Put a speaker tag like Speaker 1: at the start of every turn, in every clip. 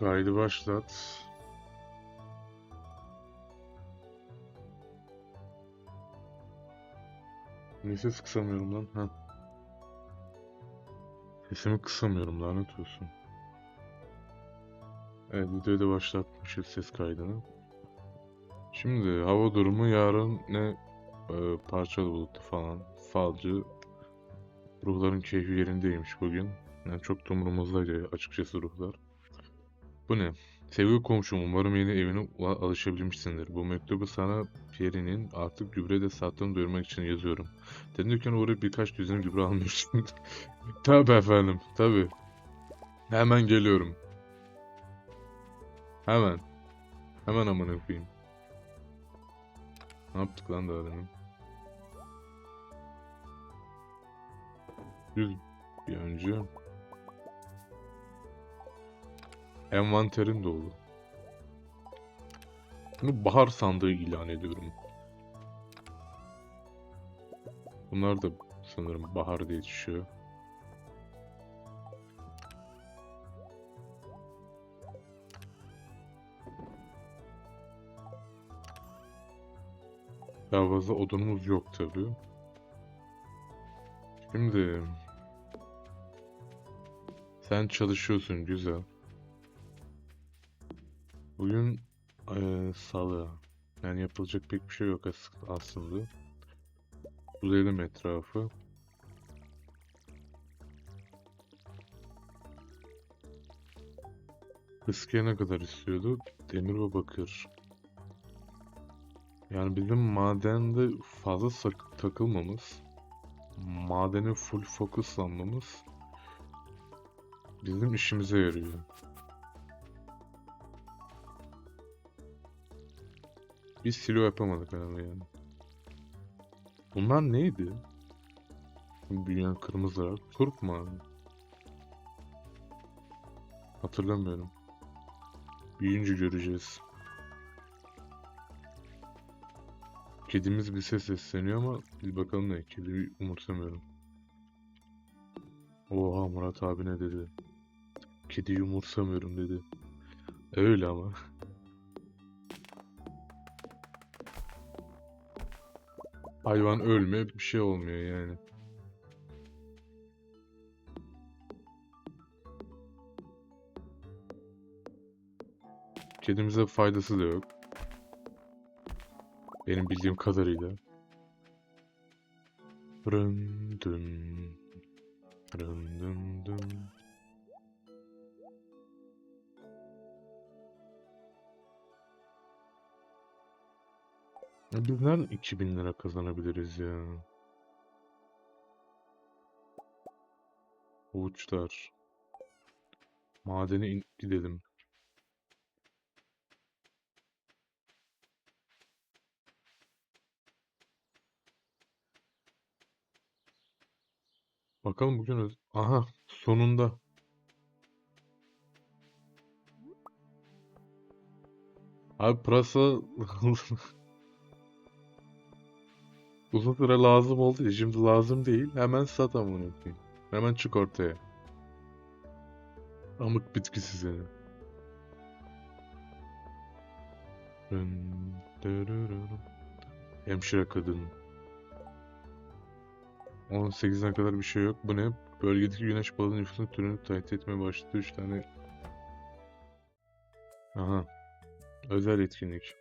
Speaker 1: Kaydı başlat. Niye kısamıyorum lan? Ha. Sesimi kısamıyorum lanet olsun. Evet videoyu da başlatmışız ses kaydını. Şimdi hava durumu yarın ne e, parçalı bulutlu falan. Falcı. Ruhların keyfi yerindeymiş bugün. Yani çok da umurumuzdaydı açıkçası ruhlar. Bu ne? Sevgili komşum umarım yeni evine alışabilmişsindir. Bu mektubu sana Pierre'nin artık gübre de sattığını duyurmak için yazıyorum. Senin dükkana uğrayıp birkaç düzine gübre almıştım. Tabii efendim, tabii. Hemen geliyorum. Hemen. Hemen amına koyayım. Ne yaptık lan daha demin? Düz bir önce. Envanterim dolu. Bunu bahar sandığı ilan ediyorum. Bunlar da sanırım bahar diye düşüyor. Daha fazla odunumuz yok tabii. Şimdi sen çalışıyorsun güzel. Bugün eee, salı. Yani yapılacak pek bir şey yok as- aslında. Buzelim etrafı. Iskaya ne kadar istiyordu? Demir ve bakır. Yani bizim madende fazla takılmamız, madene full fokuslanmamız bizim işimize yarıyor. Biz silo yapamadık abi yani. Bunlar neydi? Büyüyen kırmızılar. Turp mu abi? Hatırlamıyorum. Büyüyünce göreceğiz. Kedimiz bize sesleniyor ama bir bakalım ne? Kediyi umursamıyorum. Oha Murat abi ne dedi? Kediyi umursamıyorum dedi. Öyle ama. Hayvan ölme bir şey olmuyor yani. Kedimize faydası da yok. Benim bildiğim kadarıyla. Rın dın. Rın dın dın. Biz nereden 2000 lira kazanabiliriz ya? Uçlar. Madene in- gidelim. Bakalım bugün Aha sonunda. Abi pırasa uzun süre lazım oldu ya şimdi lazım değil. Hemen sat amına koyayım. Hemen çık ortaya. Amık bitkisi seni. Hemşire kadın. 18'e kadar bir şey yok. Bu ne? Bölgedeki güneş balığı nüfusun türünü tehdit etmeye başladı. 3 tane. Aha. Özel etkinlik.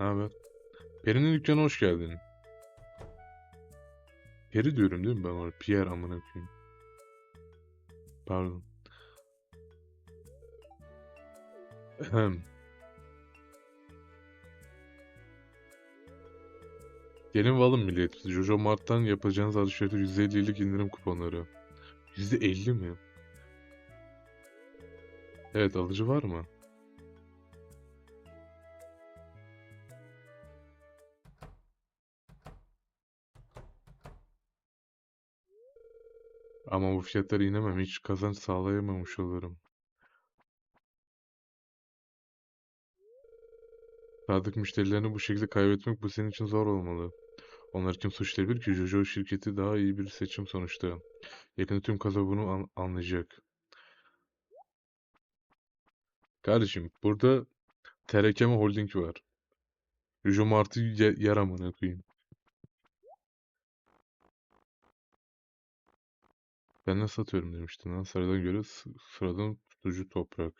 Speaker 1: Ne haber? Peri'nin dükkanına hoş geldin. Peri diyorum değil mi ben ona? Pierre amına koyayım. Pardon. Ahem. Gelin ve alın millet. Jojo Mart'tan yapacağınız alışverişte %50'lik indirim kuponları. %50 mi? Evet alıcı var mı? Ama bu fiyatlara inemem. Hiç kazanç sağlayamamış olurum. Sadık müşterilerini bu şekilde kaybetmek bu senin için zor olmalı. Onlar kim suçlayabilir ki? Jojo şirketi daha iyi bir seçim sonuçta. Yakında tüm kasaba bunu an- anlayacak. Kardeşim burada Terekeme Holding var. Jojo Mart'ı amına koyayım. Ben ne satıyorum demiştin lan. Sıradan göre sı- sıradan tutucu toprak.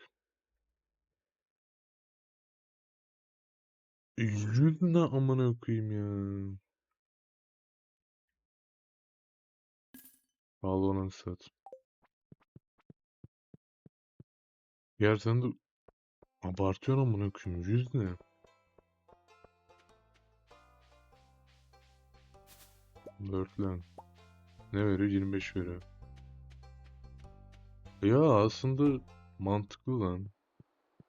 Speaker 1: Yüz ne amına koyayım ya. Pahalı olanı sat. Yer sen de abartıyorsun amına koyayım. Yüz ne? Birdland. Ne veriyor? 25 veriyor. Ya aslında mantıklı lan.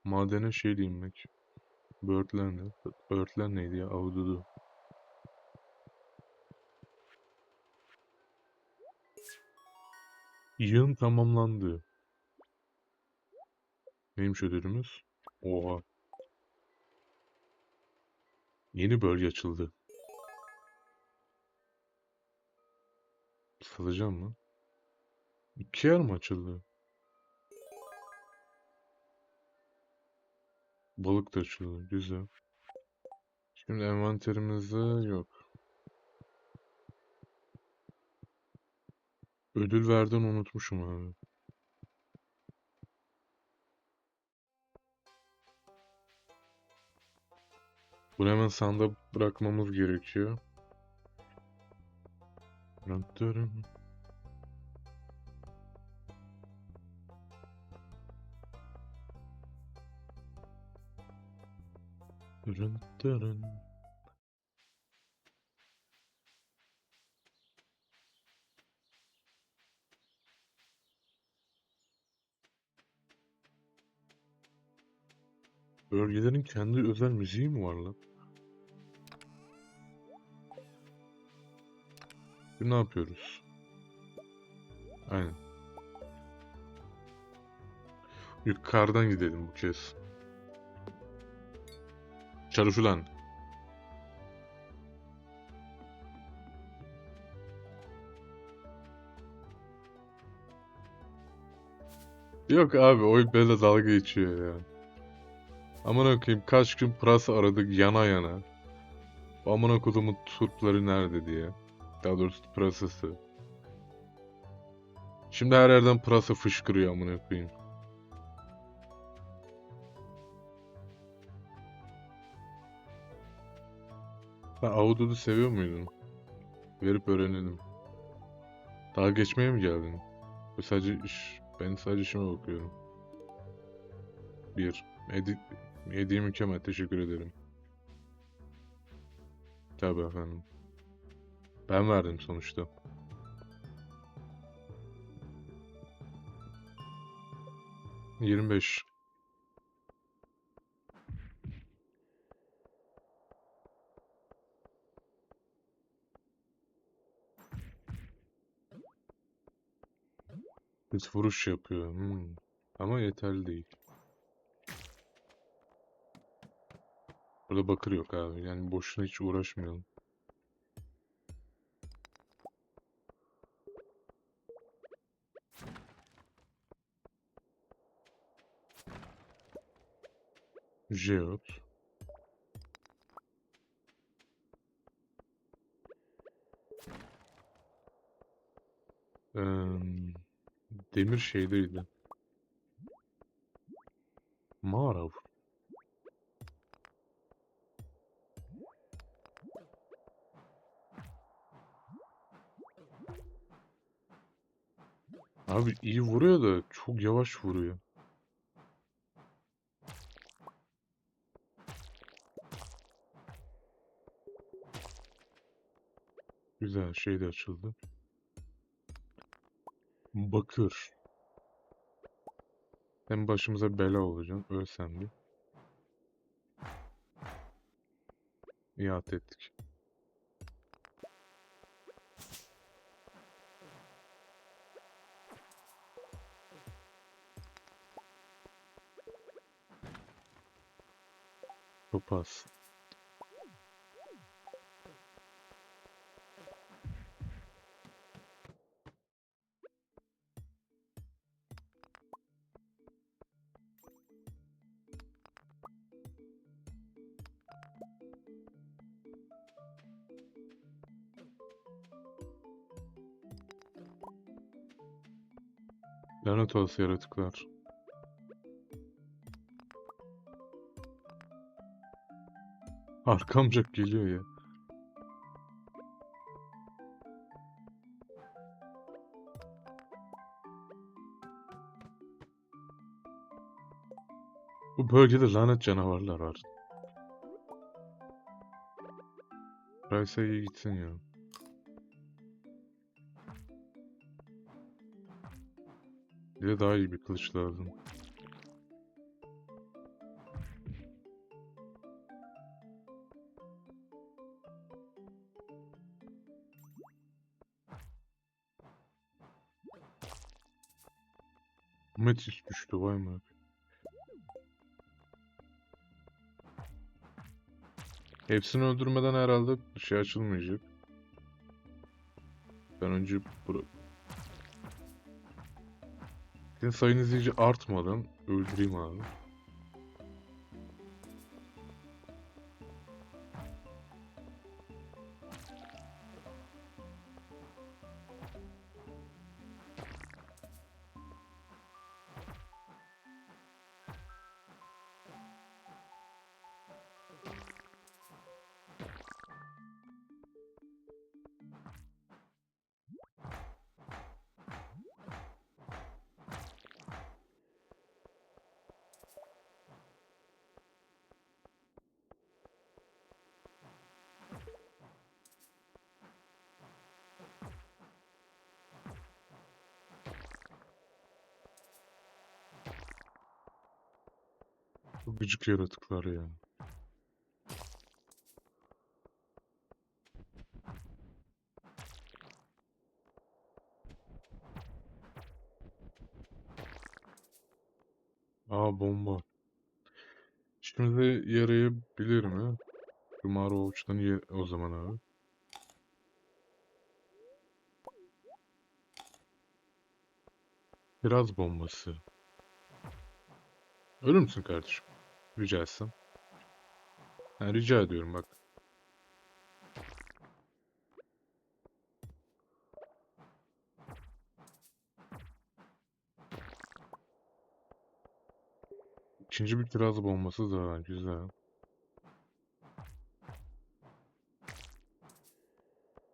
Speaker 1: Madene şeyle inmek. Birdland'e. Birdland neydi ya? Ahududu. Yığın tamamlandı. Neymiş ödülümüz? Oha. Yeni bölge açıldı. Satacağım mı? İki yer mi açıldı? Balık da. Güzel. Şimdi envanterimizde yok. Ödül verden unutmuşum abi. Bunu hemen sanda bırakmamız gerekiyor. Dırın. Dırın. Bölgelerin kendi özel müziği mi var lan? Ne yapıyoruz? Aynen. Yukarıdan gidelim bu kez. Çalış ulan. Yok abi oyun benimle dalga geçiyor ya. Aman okuyayım kaç gün pırasa aradık yana yana. Aman kodumun turpları nerede diye. Daha doğrusu pırasası. Şimdi her yerden pırasa fışkırıyor amına koyayım. Sen ahududu seviyor muydun? Verip öğrenelim. Daha geçmeye mi geldin? Bu sadece iş, ben sadece işime bakıyorum. Bir. Hedi hediye mükemmel. Teşekkür ederim. Tabii efendim. Ben verdim sonuçta. Yirmi beş. Biz vuruş yapıyor. Hmm. Ama yeterli değil. Burada bakır yok abi. Yani boşuna hiç uğraşmayalım. Jeot. Eee, demir şeydeydi. Mağara. Abi iyi vuruyor da çok yavaş vuruyor. Güzel şey de açıldı. Bakır. Hem başımıza bela olacaksın. Ölsem bir. İade ettik. Topaz. Lanet olası yaratıklar. Arkamca geliyor ya. Bu bölgede lanet canavarlar var. Price'a iyi gitsin ya. Bize daha iyi bir kılıç lazım. Metis düştü vay mı? Hepsini öldürmeden herhalde şey açılmayacak. Ben önce bura... Sizin sayınız iyice artmadan öldüreyim abi. Bu gıcık yaratıklar ya. Aa bomba. Şimdi yarayabilir mi? Şu mağara avuçtan ye o zaman abi. Biraz bombası. Ölür müsün kardeşim? Rica etsem. Ha, rica ediyorum bak. İkinci bir kiraz bombası da güzel.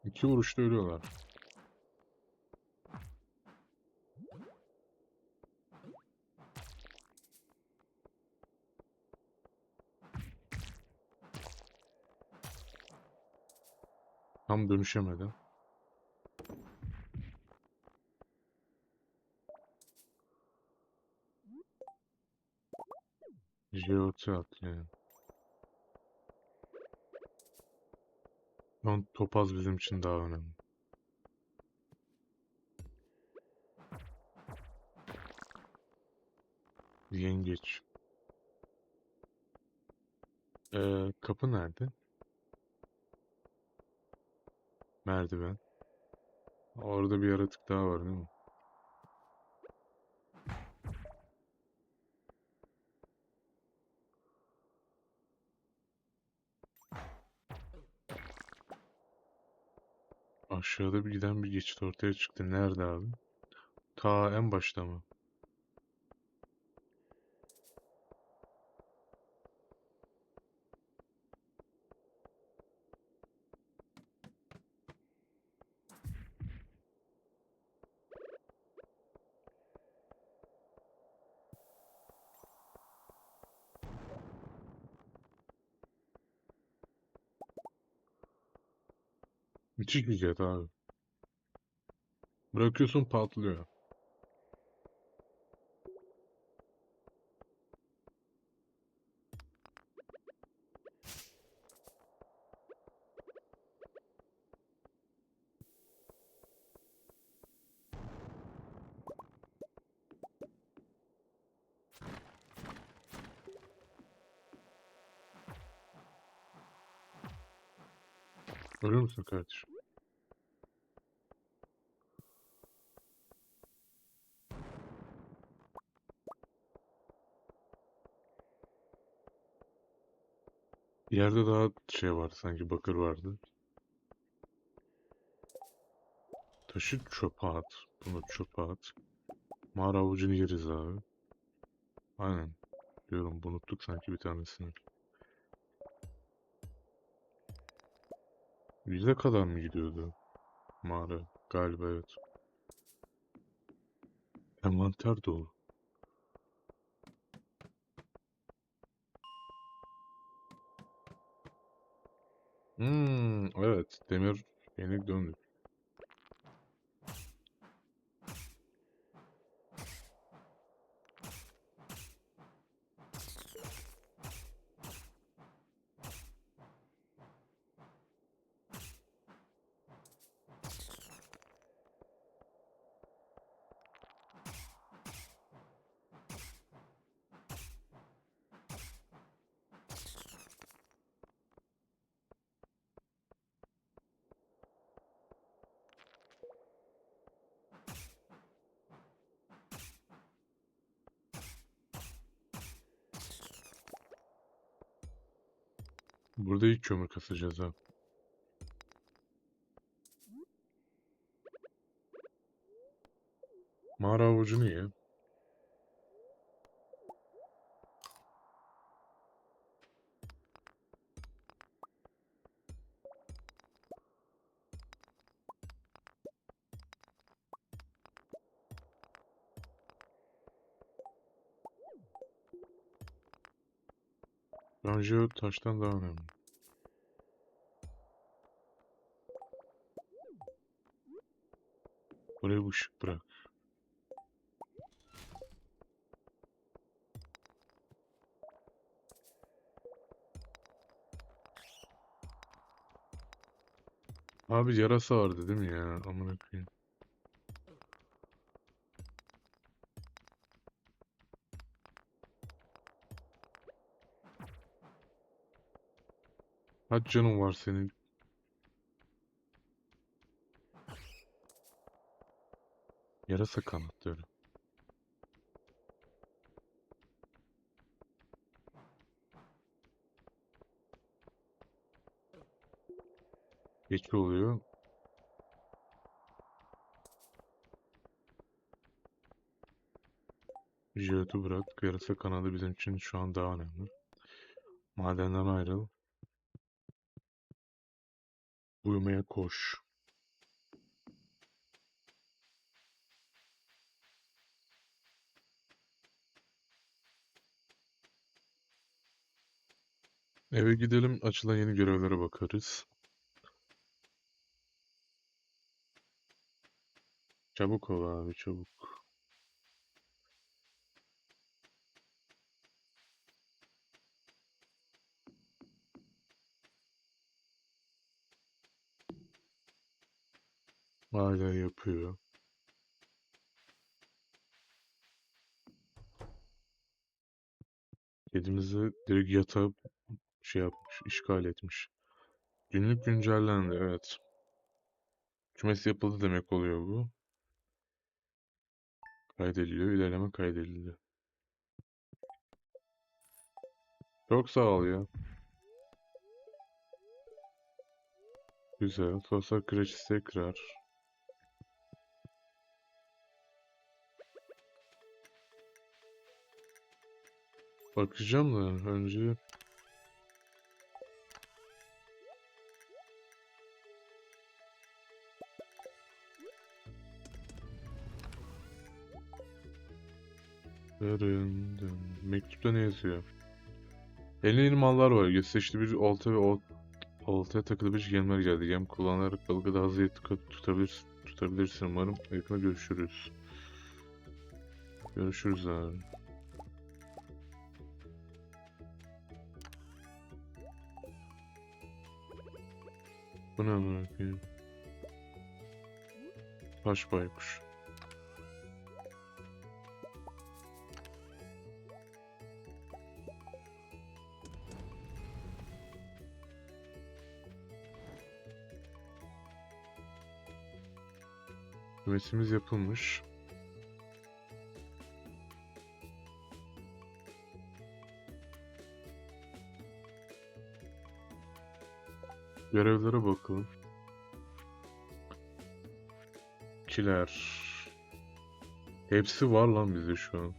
Speaker 1: İki vuruşta ölüyorlar. Tam dönüşemedi. Jeoti atlıyor. Şu an topaz bizim için daha önemli. Yengeç. Ee, kapı nerede? Merdiven. Orada bir yaratık daha var değil mi? Aşağıda bir giden bir geçit ortaya çıktı. Nerede abi? Ta en başta mı? Bir jet abi. Bırakıyorsun patlıyor. Ölür müsün kardeşim? Bir yerde daha şey vardı sanki bakır vardı. Taşı çöpe at. Bunu çöpe at. Mağara avucunu yeriz abi. Aynen. Diyorum unuttuk sanki bir tanesini. Yüze kadar mı gidiyordu mağara? Galiba evet. Envanter dolu. Hmm, evet. Demir yenik döndük. Burada ilk kömür kasacağız ha. Mağara avucunu ye. O taştan daha önemli. Bir ışık bırak. Abi yarasa vardı değil mi ya? Amına koyayım. Kaç canın var senin? Yarasa kanatları. Geçi oluyor. Jelat'ı bırak. Yarasa kanadı bizim için şu an daha önemli. Madenden ayrıl. Uyumaya koş. Eve gidelim, açılan yeni görevlere bakarız. Çabuk ol abi, çabuk. Hala yapıyor. Kedimizi direkt yatağa şey yapmış, işgal etmiş. Günlük güncellendi, evet. Kümes yapıldı demek oluyor bu. Kaydediliyor, ilerleme kaydedildi. Çok sağ ol ya. Güzel. Sosyal kreş tekrar. Bakacağım da önce. Mektupta ne yazıyor? Eline yeni mallar var. Gösterişli bir olta ve ol oltaya takılı bir gemler geldi. Gem kullanarak balığı daha hızlı tut- tutabilir, tutabilirsin umarım. Yakında görüşürüz. Görüşürüz abi. Bu ne amına koyayım? Taş baykuş. Kümesimiz yapılmış. Görevlere bakalım. Kiler. Hepsi var lan bizde şu an.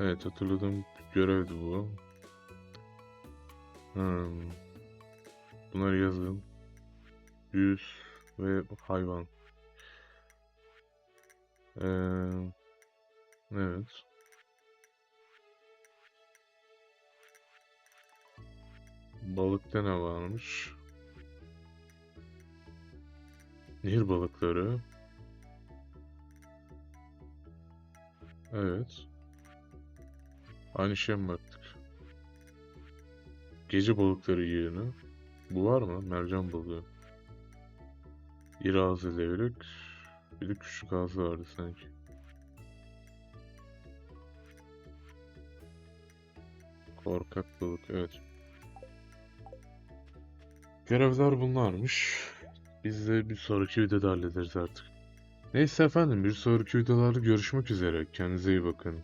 Speaker 1: Evet hatırladığım görevdi bu. Hmm. Bunları yazın. Yüz ve hayvan. Ee, evet. Balıkta ne varmış? Nehir balıkları. Evet. Aynı şeye mi baktık? Gece balıkları yığını. Bu var mı? Mercan balığı. İri ağzı levrek. Bir de küçük ağzı vardı sanki. Korkak balık, evet. Görevler bunlarmış. Biz de bir sonraki videoda hallederiz artık. Neyse efendim bir sonraki videolarda görüşmek üzere. Kendinize iyi bakın.